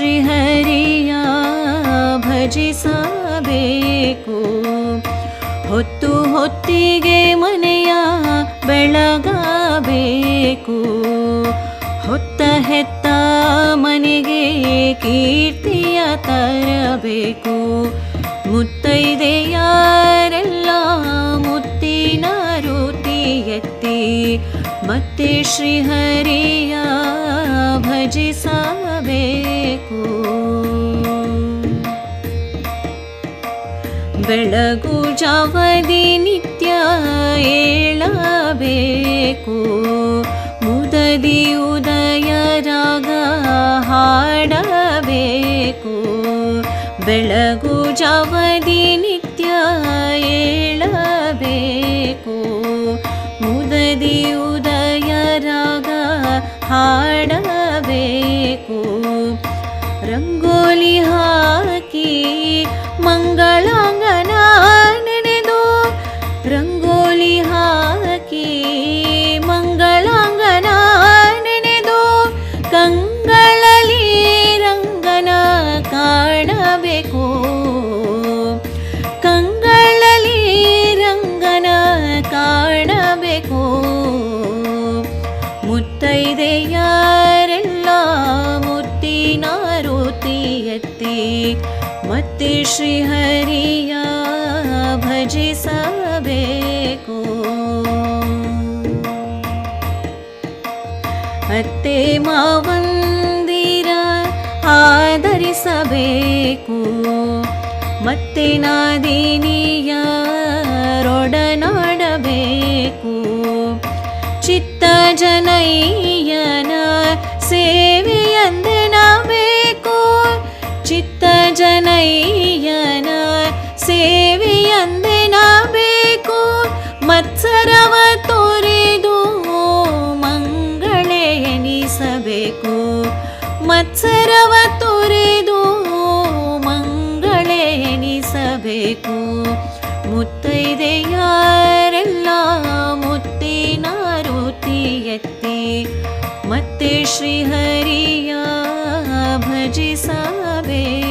ಶ್ರೀಹರಿಯ ಭಜಿಸಬೇಕು ಹೊತ್ತು ಹೊತ್ತಿಗೆ ಮನೆಯ ಬೆಳಗಬೇಕು. ಹೊತ್ತ ಹೆತ್ತ ಮನೆಗೆ ಕೀರ್ತಿಯ ತರಬೇಕು. ಮುತ್ತೈದೆಯಾರೆಲ್ಲ ಎತ್ತಿ ಮತ್ತೆ ಶ್ರೀಹರಿಯ ಭಜಿಸಬೇಕು ಬೆಳಗು ಜಾವದಿ ನಿತ್ಯ ಏಳಬೇಕು. ಮುದದಿ ಉದಯ ರಾಗ ಹಾಡಬೇಕು. ಬೆಳಗು ಜಾವದಿ ಹಾಡಬೇಕು. ರಂಗೋಲಿ ಹಾಕಿ मे श्रीहरिया भजे सबे को। अत्ते मा वन्दिरा आदरि मे को। आु मे नादीनोडनाडु चित्तजनय ಚಿತ್ತ ಜನಯ್ಯನ ಸೇವೆಯಂದೆನಬೇಕು ಮತ್ಸರವ ತೋರೆದು ಮಂಗಳೆ ಎನಿಸಬೇಕು ಮತ್ಸರವ ತೊರೆದು ಮಂಗಳೆ ಎನಿಸಬೇಕು ಮುತ್ತೈದೆಯಾರೆಲ್ಲ ಮುತ್ತಿನ ರುತಿ ಎತ್ತಿ ಮತ್ತೆ ಶ್ರೀಹರಿಯ ಭಜಿಸಬೇಕು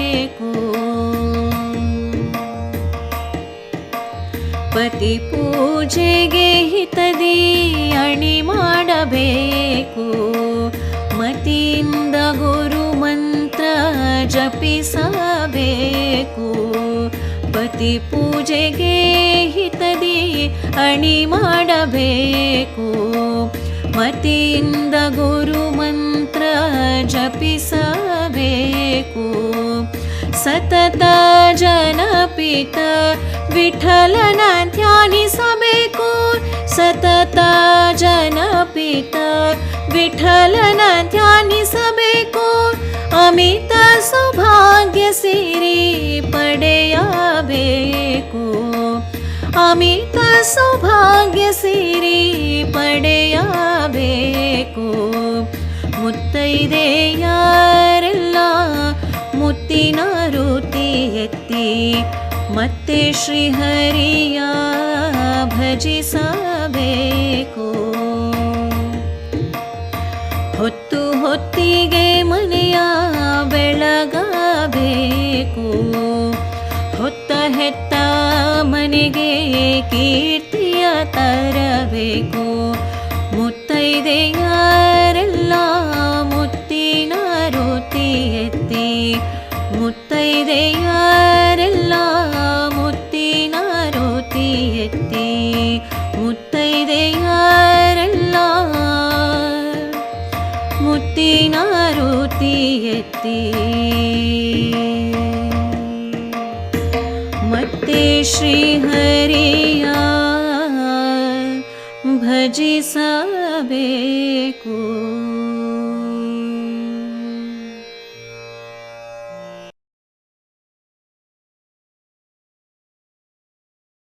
ಪತಿ ಪೂಜೆಗೆ ಹಿತದಿ ಅಣಿ ಮಾಡಬೇಕು. ಮತಿಯಿಂದ ಗುರು ಮಂತ್ರ ಜಪಿಸಬೇಕು. ಪತಿ ಪೂಜೆಗೆ ಹಿತದಿ ಅಣಿ ಮಾಡಬೇಕು. ಮತಿಯಿಂದ ಗುರು ಮಂತ್ರ ಜಪಿಸಬೇಕು. सतता जन पित विठलन ध्यानि समेको सतता जनपक विठलन ध्यानि समेको अमित सौभाग्य सिरि पडया बेको अमित सौभाग्य सिरि पडया बेको मुत्तैदेया ಮುತ್ತಿನ ಎತ್ತಿ ಮತ್ತೆ ಶ್ರೀಹರಿಯ ಭಜಿಸಬೇಕು ಹೊತ್ತು ಹೊತ್ತಿಗೆ ಮನೆಯ ಬೆಳಗಬೇಕು. ಹೊತ್ತ ಹೆತ್ತ ಮನೆಗೆ ಕೀರ್ತಿಯ ತರಬೇಕು. ಮುತ್ತೈದೆಯಾರೆಲ್ಲ मे श्रीहरिया भजि को।